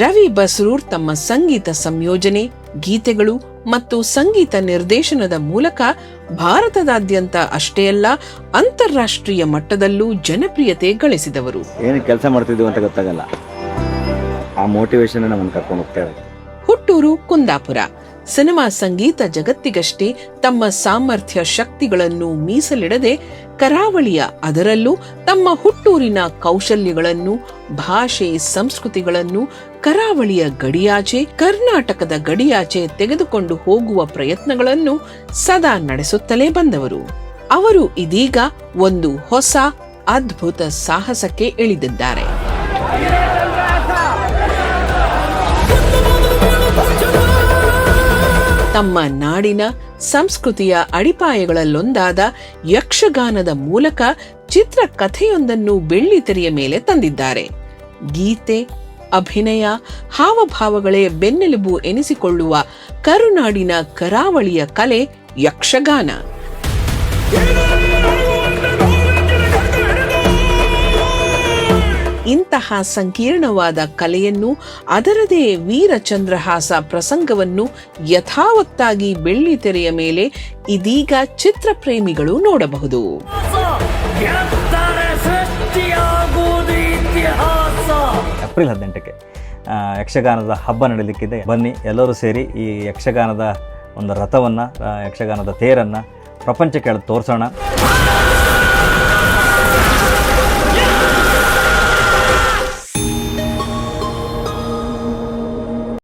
ರವಿ ಬಸ್ರೂರ್ ತಮ್ಮ ಸಂಗೀತ ಸಂಯೋಜನೆ ಗೀತೆಗಳು ಮತ್ತು ಸಂಗೀತ ನಿರ್ದೇಶನದ ಮೂಲಕ ಭಾರತದಾದ್ಯಂತ ಅಷ್ಟೇ ಅಲ್ಲ ಅಂತಾರಾಷ್ಟ್ರೀಯ ಮಟ್ಟದಲ್ಲೂ ಜನಪ್ರಿಯತೆ ಗಳಿಸಿದವರು. ಏನು ಕೆಲಸ ಮಾಡ್ತಿದ್ದೀವಿ ಅಂತ ಗೊತ್ತಾಗಲ್ಲ. ಆ ಮೋಟಿವೇಶನ್ ನಮ್ಮನ್ನು ಕರ್ಕೊಂಡು ಹೋಗ್ತಾ ಹುಟ್ಟೂರು ಕುಂದಾಪುರ. ಸಿನಿಮಾ ಸಂಗೀತ ಜಗತ್ತಿಗಷ್ಟೇ ತಮ್ಮ ಸಾಮರ್ಥ್ಯ ಶಕ್ತಿಗಳನ್ನು ಮೀಸಲಿಡದೆ ಕರಾವಳಿಯ ಅದರಲ್ಲೂ ತಮ್ಮ ಹುಟ್ಟೂರಿನ ಕೌಶಲ್ಯಗಳನ್ನು, ಭಾಷೆ, ಸಂಸ್ಕೃತಿಗಳನ್ನು ಕರಾವಳಿಯ ಗಡಿಯಾಚೆ, ಕರ್ನಾಟಕದ ಗಡಿಯಾಚೆ ತೆಗೆದುಕೊಂಡು ಹೋಗುವ ಪ್ರಯತ್ನಗಳನ್ನು ಸದಾ ನಡೆಸುತ್ತಲೇ ಬಂದವರು. ಅವರು ಇದೀಗ ಒಂದು ಹೊಸ ಅದ್ಭುತ ಸಾಹಸಕ್ಕೆ ಇಳಿದಿದ್ದಾರೆ. ತಮ್ಮ ನಾಡಿನ ಸಂಸ್ಕೃತಿಯ ಅಡಿಪಾಯಗಳಲ್ಲೊಂದಾದ ಯಕ್ಷಗಾನದ ಮೂಲಕ ಚಿತ್ರಕಥೆಯೊಂದನ್ನು ಬೆಳ್ಳಿತೆರೆಯ ಮೇಲೆ ತಂದಿದ್ದಾರೆ. ಗೀತೆ, ಅಭಿನಯ, ಹಾವಭಾವಗಳೇ ಬೆನ್ನೆಲುಬು ಎನಿಸಿಕೊಳ್ಳುವ ಕರುನಾಡಿನ ಕರಾವಳಿಯ ಕಲೆ ಯಕ್ಷಗಾನ. ಇಂತಹ ಸಂಕೀರ್ಣವಾದ ಕಲೆಯನ್ನು ಅದರದೇ ವೀರಚಂದ್ರಹಾಸ ಪ್ರಸಂಗವನ್ನು ಯಥಾವತ್ತಾಗಿ ಬೆಳ್ಳಿ ತೆರೆಯ ಮೇಲೆ ಇದೀಗ ಚಿತ್ರಪ್ರೇಮಿಗಳು ನೋಡಬಹುದು. ಏಪ್ರಿಲ್ ಹದಿನೆಂಟಕ್ಕೆ ಯಕ್ಷಗಾನದ ಹಬ್ಬ ನಡೀಲಿಕ್ಕಿದೆ. ಬನ್ನಿ, ಎಲ್ಲರೂ ಸೇರಿ ಈ ಯಕ್ಷಗಾನದ ಒಂದು ರಥವನ್ನು ಯಕ್ಷಗಾನದ ತೇರನ್ನು ಪ್ರಪಂಚಕ್ಕೆ ತೋರಿಸೋಣ.